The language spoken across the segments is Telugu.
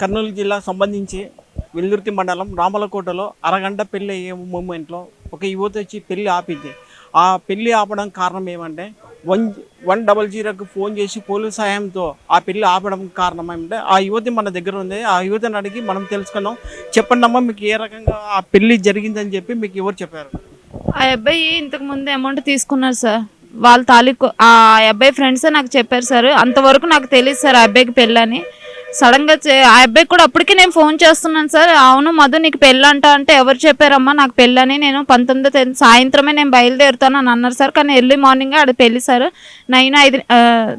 కర్నూలు జిల్లా సంబంధించి వెల్దుర్తి మండలం రామలకోటలో అరగంట పెళ్ళి అయ్యే మూమెంట్లో ఒక యువత వచ్చి పెళ్ళి ఆపింది. ఆ పెళ్ళి ఆపడం కారణం ఏమంటే వన్ వన్ డబల్ జీరోకి ఫోన్ చేసి పోలీస్ సహాయంతో ఆ పెళ్ళి ఆపడం కారణం ఏమంటే ఆ యువతి మన దగ్గర ఉంది. ఆ యువతిని అడిగి మనం తెలుసుకున్నాం చెప్పండి అమ్మా మీకు ఏ రకంగా ఆ పెళ్ళి జరిగిందని చెప్పి మీకు ఎవరు చెప్పారు? ఆ అబ్బాయి ఇంతకు ముందు అమౌంట్ తీసుకున్నారు సార్. వాళ్ళ తాలూకు ఆ అబ్బాయి ఫ్రెండ్సే నాకు చెప్పారు సార్. అంతవరకు నాకు తెలియదు సార్ ఆ అబ్బాయికి పెళ్ళని. సడన్గా చే- ఆ అబ్బాయికి కూడా అప్పటికే నేను ఫోన్ చేస్తున్నాను సార్. అవును మధు నీకు పెళ్ళంట అంటే ఎవరు చెప్పారమ్మా? నాకు పెళ్ళని నేను పంతొమ్మిదో తేదీ సాయంత్రమే నేను బయలుదేరుతాను అని అన్నారు సార్. కానీ ఎర్లీ మార్నింగ్ ఆడ పెళ్ళి సార్. నైన్ ఐదు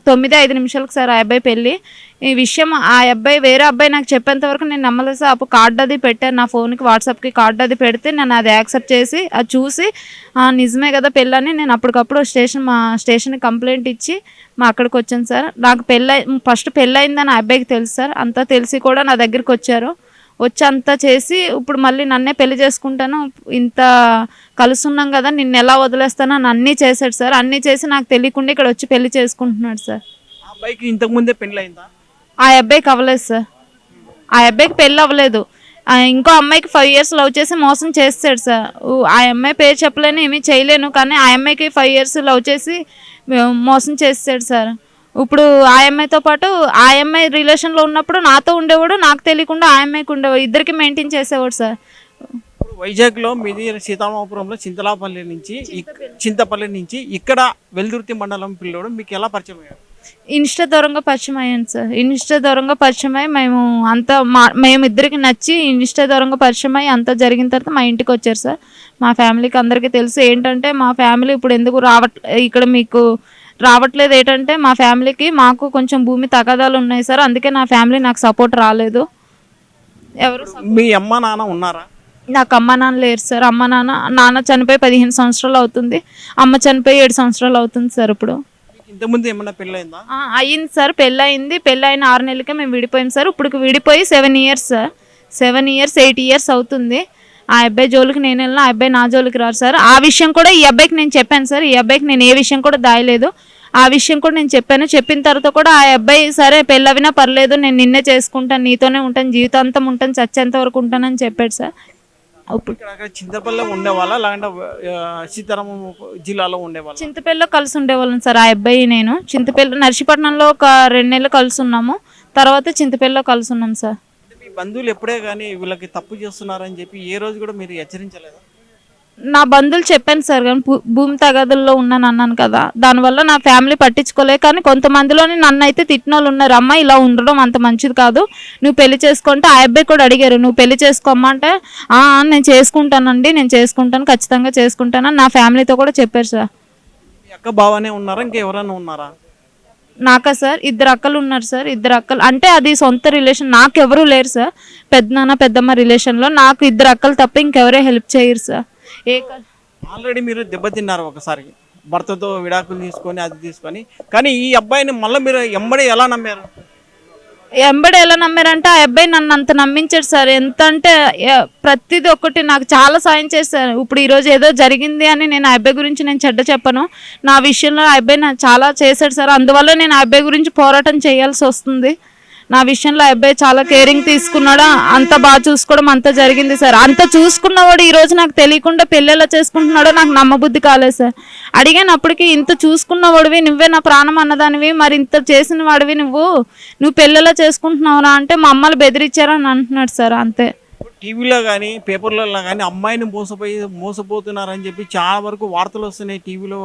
తొమ్మిది ఐదు నిమిషాలకు సార్ ఆ అబ్బాయి పెళ్ళి. ఈ విషయం ఆ అబ్బాయి వేరే అబ్బాయి నాకు చెప్పేంత వరకు నేను నమ్మలేదు సార్. అప్పుడు కార్డు అది పెట్టాను నా ఫోన్కి వాట్సాప్కి కార్డు అది పెడితే నేను అది యాక్సెప్ట్ చేసి అది చూసి "ఆ, నిజమే కదా పెళ్ళని నేను అప్పటికప్పుడు స్టేషన్ మా స్టేషన్కి కంప్లైంట్ ఇచ్చి మా అక్కడికి వచ్చాను సార్. నాకు పెళ్ళై ఫస్ట్ పెళ్ళయిందని ఆ అబ్బాయికి తెలుసు సార్. అంతా తెలిసి కూడా నా దగ్గరికి వచ్చారు. వచ్చి అంతా చేసి ఇప్పుడు మళ్ళీ నన్నే పెళ్ళి చేసుకుంటాను. ఇంత కలుసున్నాం కదా నిన్ను ఎలా వదిలేస్తాను అని అన్నీ చేశాడు సార్. అన్నీ చేసి నాకు తెలియకుండా ఇక్కడ వచ్చి పెళ్ళి చేసుకుంటున్నాడు సార్. ఆ అబ్బాయికి ఇంతకు ముందే పెళ్ళి అయిందా ఆ అబ్బాయికి అవ్వలేదు సార్. ఆ అబ్బాయికి పెళ్ళి అవ్వలేదు. ఇంకో అమ్మాయికి ఫైవ్ ఇయర్స్ లవ్ చేసి మోసం చేస్తాడు సార్ ఆ అమ్మాయి పేరు చెప్పలేను ఏమీ చేయలేను కానీ ఆ అమ్మాయికి ఫైవ్ ఇయర్స్ లవ్ చేసి మోసం చేస్తాడు సార్ ఇప్పుడు ఆ అమ్మాయితో పాటు ఆ అమ్మాయి రిలేషన్లో ఉన్నప్పుడు నాతో ఉండేవాడు నాకు తెలియకుండా ఆ అమ్మాయికి ఉండేవాడు ఇద్దరికి మెయింటైన్ చేసేవాడు సార్ వైజాగ్లో మీది సీతారామపురంలో చింతలాపల్లి నుంచి చింతపల్లి నుంచి ఇక్కడ వెల్దుర్తి మండలం పిల్లోడు మీకు ఎలా పరిచయం అయ్యారు? ఇన్స్టా దూరంగా పరిచయం అయ్యాను సార్. ఇన్స్టా దూరంగా పరిచయం అయ్యి మేము అంతా మా మేము ఇద్దరికి నచ్చి ఇన్స్టా దూరంగా పరిచయం అయ్యి అంతా జరిగిన తర్వాత మా ఇంటికి వచ్చారు సార్. మా ఫ్యామిలీకి అందరికీ తెలుసు ఏంటంటే మా ఫ్యామిలీ ఇప్పుడు ఎందుకు రావట్ ఇక్కడ మీకు రావట్లేదు ఏంటంటే మా ఫ్యామిలీకి మాకు కొంచెం భూమి తగాదాలు ఉన్నాయి సార్. అందుకే నా ఫ్యామిలీ నాకు సపోర్ట్ రాలేదు. ఎవరు మీ అమ్మ నాన్న ఉన్నారా? నాకు అమ్మ నాన్న లేరు సార్. అమ్మ నాన్న నాన్న చనిపోయి పదిహేను సంవత్సరాలు అవుతుంది. అమ్మ చనిపోయి ఏడు సంవత్సరాలు అవుతుంది సార్ ఇప్పుడు. ఇంతకుముందు ఏమన్నా పెళ్ళి ఆ, సార్ పెళ్ళి అయింది ఆరు నెలలకే మేము విడిపోయాం సార్. ఇప్పుడు విడిపోయి seven years sir. Seven years eight years అవుతుంది. ఆ అబ్బాయి జోలికి నేను వెళ్ళిన ఆ అబ్బాయి నా జోలికి రారు సార్. ఆ విషయం కూడా ఈ అబ్బాయికి నేను చెప్పాను సార్. ఈ అబ్బాయికి నేను ఏ విషయం కూడా దాయలేదు. ఆ విషయం కూడా నేను చెప్పాను. చెప్పిన తర్వాత కూడా ఆ అబ్బాయి సరే పెళ్ళవినా పర్లేదు నేను నిన్నే చేసుకుంటాను నీతోనే ఉంటాను జీవితాంతం ఉంటాను చచ్చేంత వరకు ఉంటానని చెప్పాడు సార్. ఇప్పుడు చింతపల్లిలో ఉండేవాళ్ళ లేదంటే ఆ, సీతారామ జిల్లాలో ఉండేవాళ్ళ? చింతపల్లిలో కలిసి ఉండేవాళ్ళం సార్ ఆ అబ్బాయి నేను. చింతపల్లి నర్సీపట్నంలో ఒక రెండు నెలలు కలిసి ఉన్నాము. తర్వాత చింతపల్లిలో కలిసి ఉన్నాం సార్. మీ బంధువులు ఎప్పుడే కానీ వీళ్ళకి తప్పు చేస్తున్నారని చెప్పి ఏ రోజు కూడా మీరు హెచ్చరించలేదా? నా బంధువులు చెప్పాను సార్ కానీ భూమి తగదుల్లో ఉన్నాను అన్నాను కదా. దానివల్ల నా ఫ్యామిలీ పట్టించుకోలే కానీ కొంతమందిలోని నన్ను అయితే తిట్టిన వాళ్ళు ఉన్నారు. అమ్మ ఇలా ఉండడం అంత మంచిది కాదు. నువ్వు పెళ్ళి చేసుకుంటే ఆ అబ్బాయి కూడా అడిగారు నువ్వు పెళ్ళి చేసుకోమ్మా అంటే నేను చేసుకుంటానండి నేను చేసుకుంటాను ఖచ్చితంగా చేసుకుంటానని నా ఫ్యామిలీతో కూడా చెప్పారు సార్. అక్క బావనే ఉన్నారా? ఇంకెవరైనా ఉన్నారా? నాకా సార్? ఇద్దరు అక్కలు ఉన్నారు సార్. ఇద్దరు అక్కలు అంటే అది సొంత రిలేషన్ నాకు లేరు సార్. పెద్దనాన్న పెద్దమ్మ రిలేషన్లో నాకు ఇద్దరు అక్కలు తప్ప ఇంకెవరే హెల్ప్ చేయరు సార్. ఏ ఆల్రెడీ మీరు దెబ్బతిన్నారు ఒకసారి. భర్తతో విడాకులు తీసుకొని అది తీసుకొని. కానీ ఈ అబ్బాయిని మళ్ళీ మీరు ఎమ్మడే ఎలా నమ్మారు? ఎంబడి ఎలా నమ్మారంటే ఆ అబ్బాయి నన్ను అంత నమ్మించాడు సార్. ఎంత అంటే ప్రతిదీ ఒక్కటి నాకు చాలా సాయం చేశారు. ఇప్పుడు ఈరోజు ఏదో జరిగింది అని నేను ఆ అబ్బాయి గురించి నేను చెడ్డ చెప్పను. నా విషయంలో ఆ అబ్బాయి నాకు చాలా చేశాడు సార్. అందువల్ల నేను ఆ అబ్బాయి గురించి పోరాటం చేయాల్సి వస్తుంది. నా విషయంలో ఆ అబ్బాయి చాలా కేరింగ్ తీసుకున్నాడు? అంత బాగా చూసుకోవడం అంత జరిగింది సార్. అంత చూసుకున్నవాడు ఈ రోజు నాకు తెలియకుండా పెళ్ళెలా చేసుకుంటున్నాడో నాకు నమ్మబుద్ధి కాలేదు సార్. అడిగినప్పటికీ ఇంత చూసుకున్నవాడివి నువ్వే నా ప్రాణం అన్నదానివి మరి ఇంత చేసిన వాడివి నువ్వు. నువ్వు పెళ్ళెలా చేసుకుంటున్నావురా అంటే మా అమ్మలు బెదిరించారని అంటున్నాడు సార్ అంతే. టీవీలో కానీ పేపర్లలో కానీ అమ్మాయిని మోసపోయి మోసపోతున్నారని చెప్పి చాలా వరకు వార్తలు వస్తున్నాయి టీవీలో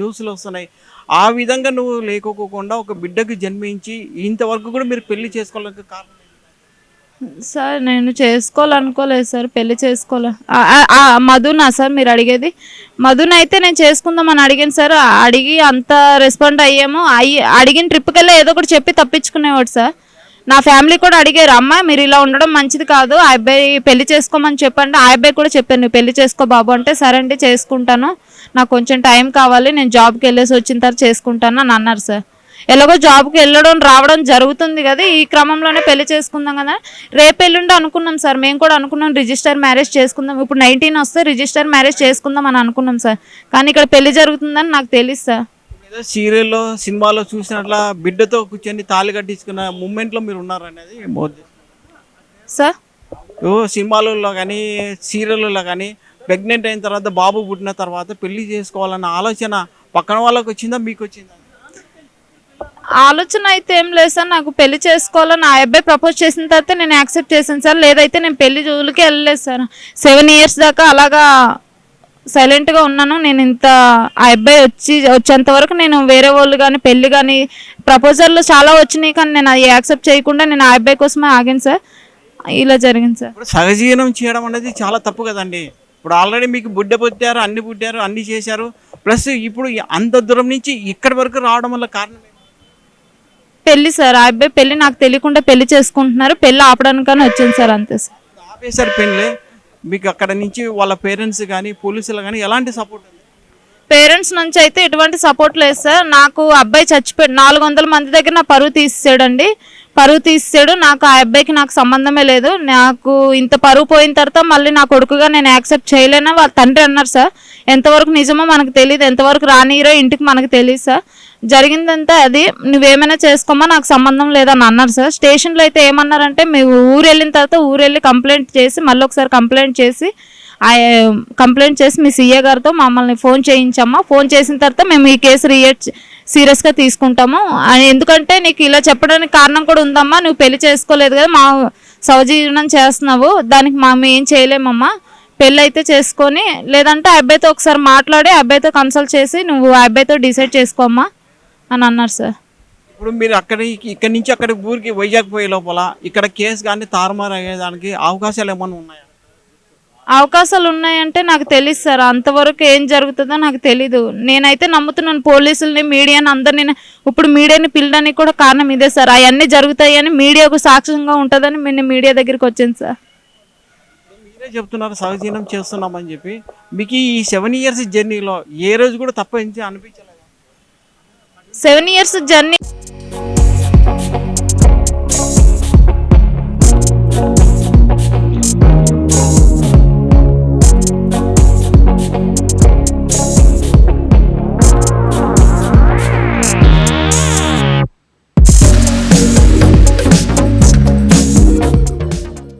న్యూస్లు వస్తున్నాయి. ఆ విధంగా నువ్వు లేకోకుండా ఒక బిడ్డకు జన్మించి ఇంతవరకు కూడా మీరు పెళ్ళి చేసుకోవడానికి కారణం సార్ నేను చేసుకోవాలనుకోలేదు సార్ పెళ్ళి చేసుకోలే. మధునా సార్ మీరు అడిగేది? మధున అయితే నేను చేసుకుందామని అడిగాను సార్. అడిగి అంత రెస్పాండ్ అయ్యాము. అయ్యి అడిగిన ట్రిప్కి వెళ్ళి ఏదో ఒకటి చెప్పి తప్పించుకునేవాడు సార్. నా ఫ్యామిలీ కూడా అడిగారు అమ్మ మీరు ఇలా ఉండడం మంచిది కాదు ఆ అబ్బాయి పెళ్ళి చేసుకోమని చెప్పండి. ఆ అబ్బాయి కూడా చెప్పాను నువ్వు పెళ్ళి చేసుకో బాబు అంటే సరే అండి చేసుకుంటాను. నాకు కొంచెం టైం కావాలి నేను జాబ్కి వెళ్ళేసి వచ్చిన తర్వాత చేసుకుంటాను అని అన్నారు సార్. ఎలాగో జాబ్కి వెళ్ళడం రావడం జరుగుతుంది కదా ఈ క్రమంలోనే పెళ్ళి చేసుకుందాం కదా. రేపు ఎల్లుండి అనుకున్నాం సార్ మేము కూడా అనుకున్నాం రిజిస్టర్ మ్యారేజ్ చేసుకుందాం. ఇప్పుడు నైన్టీన్ వస్తే రిజిస్టర్ మ్యారేజ్ చేసుకుందాం అని అనుకున్నాం సార్. కానీ ఇక్కడ పెళ్ళి జరుగుతుందని నాకు తెలుసు సార్. సీరియల్లో సినిమాలో చూసినట్ల బిడ్డతో కూర్చొని తాళి కట్టించుకున్న మూమెంట్లో మీరు ఉన్నారనేది సార్? సినిమాలలో కానీ సీరియళ్ళలో కానీ ప్రెగ్నెంట్ అయిన తర్వాత బాబు పుట్టిన తర్వాత పెళ్ళి చేసుకోవాలన్న ఆలోచన పక్కన వాళ్ళకి వచ్చిందా మీకు వచ్చిందా? ఆలోచన అయితే ఏం లేదు సార్. నాకు పెళ్ళి చేసుకోవాలని ఆ అబ్బాయి ప్రపోజ్ చేసిన తర్వాత నేను యాక్సెప్ట్ చేశాను సార్. లేదైతే నేను పెళ్ళి జోలికి వెళ్ళలేదు సార్. సెవెన్ ఇయర్స్ దాకా అలాగా సైలెంట్గా ఉన్నాను. నేను ఇంత ఆ అబ్బాయి వచ్చి వచ్చేంత వరకు నేను వేరే వాళ్ళు కానీ పెళ్ళి కానీ ప్రపోజల్లు చాలా వచ్చినాయి కానీ నేను అది యాక్సెప్ట్ చేయకుండా నేను ఆ అబ్బాయి కోసమే ఆగాను సార్. ఇలా జరిగింది సార్. ఇప్పుడు సహజీవనం చేయడం అనేది చాలా తప్పు కదండి. ఇప్పుడు ఆల్రెడీ మీకు బుడ్డ పుట్టారు అన్ని పుట్టారు అన్ని చేశారు. ప్లస్ ఇప్పుడు అంత దూరం నుంచి ఇక్కడి వరకు రావడం వల్ల కారణం? పెళ్ళి సార్ ఆ అబ్బాయి పెళ్ళి నాకు తెలియకుండా పెళ్ళి చేసుకుంటున్నారు. పెళ్ళి ఆపడానికని వచ్చింది సార్ అంతే సార్. ఆపేశారు పెళ్ళి. మీకు అక్కడ నుంచి వాళ్ళ పేరెంట్స్ కానీ పోలీసులు కానీ ఎలాంటి సపోర్ట్ పేరెంట్స్ నుంచి అయితే ఎటువంటి సపోర్ట్ లేదు సార్ నాకు అబ్బాయి చచ్చిపోయాడు. నాలుగు వందల మంది దగ్గర నా పరువు తీసేసాడండి. పరువు తీస్తాడు నాకు ఆ అబ్బాయికి నాకు సంబంధమే లేదు. నాకు ఇంత పరువు పోయిన తర్వాత మళ్ళీ నా కొడుకుగా నేను యాక్సెప్ట్ చేయలేనా? వాళ్ళ తండ్రి అన్నారు సార్. ఎంతవరకు నిజమో మనకు తెలియదు ఎంతవరకు రానియరో ఇంటికి మనకు తెలియదు సార్. జరిగిందంతా అది. నువ్వేమైనా చేసుకోమా? నాకు సంబంధం లేదని అన్నారు సార్. స్టేషన్లో అయితే ఏమన్నారంటే మేము ఊరు వెళ్ళిన తర్వాత ఊరు వెళ్ళి కంప్లైంట్ చేసి మళ్ళీ ఒకసారి కంప్లైంట్ చేసి కంప్లైంట్ um, చేసి మీ సీఏ గారితో మమ్మల్ని ఫోన్ చేయించమ్మా. ఫోన్ చేసిన తర్వాత మేము ఈ కేసు రియేట్ సీరియస్గా తీసుకుంటాము. ఎందుకంటే నీకు ఇలా చెప్పడానికి కారణం కూడా ఉందమ్మా. నువ్వు పెళ్ళి చేసుకోలేదు కదా మా సవజీవనం చేస్తున్నావు. దానికి మేము ఏం చేయలేమమ్మా. పెళ్ళి అయితే చేసుకొని లేదంటే ఆ అబ్బాయితో ఒకసారి మాట్లాడి అబ్బాయితో కన్సల్ట్ చేసి నువ్వు ఆ అబ్బాయితో డిసైడ్ చేసుకోమ్మా అని అన్నారు సార్ ఇప్పుడు మీరు అక్కడ ఇక్కడ నుంచి అక్కడ ఊరికి వైజాగ్ పోయే లోపల ఇక్కడ కేసు కానీ తారుమారు అయ్యేదానికి అవకాశాలు ఏమైనా ఉన్నాయా? అవకాశాలు ఉన్నాయంటే నాకు తెలియదు సార్. అంతవరకు ఏం జరుగుతుందో నాకు తెలీదు. నేనైతే నమ్ముతున్నాను పోలీసుల్ని మీడియాని అందరినీ ఇప్పుడు మీడియాని పిల్లడానికి కూడా కారణం ఇదే సార్. అవన్నీ జరుగుతాయని మీడియాకు సాక్ష్యంగా ఉంటుందని నేను మీడియా దగ్గరికి వచ్చాను సార్. మీరే చెప్తున్నారు సహజీవనం చేస్తున్నామని చెప్పి. మీకు ఈ సెవెన్ ఇయర్స్ జర్నీలో ఏ రోజు కూడా తప్ప అనిపించలేదు? Seven years journey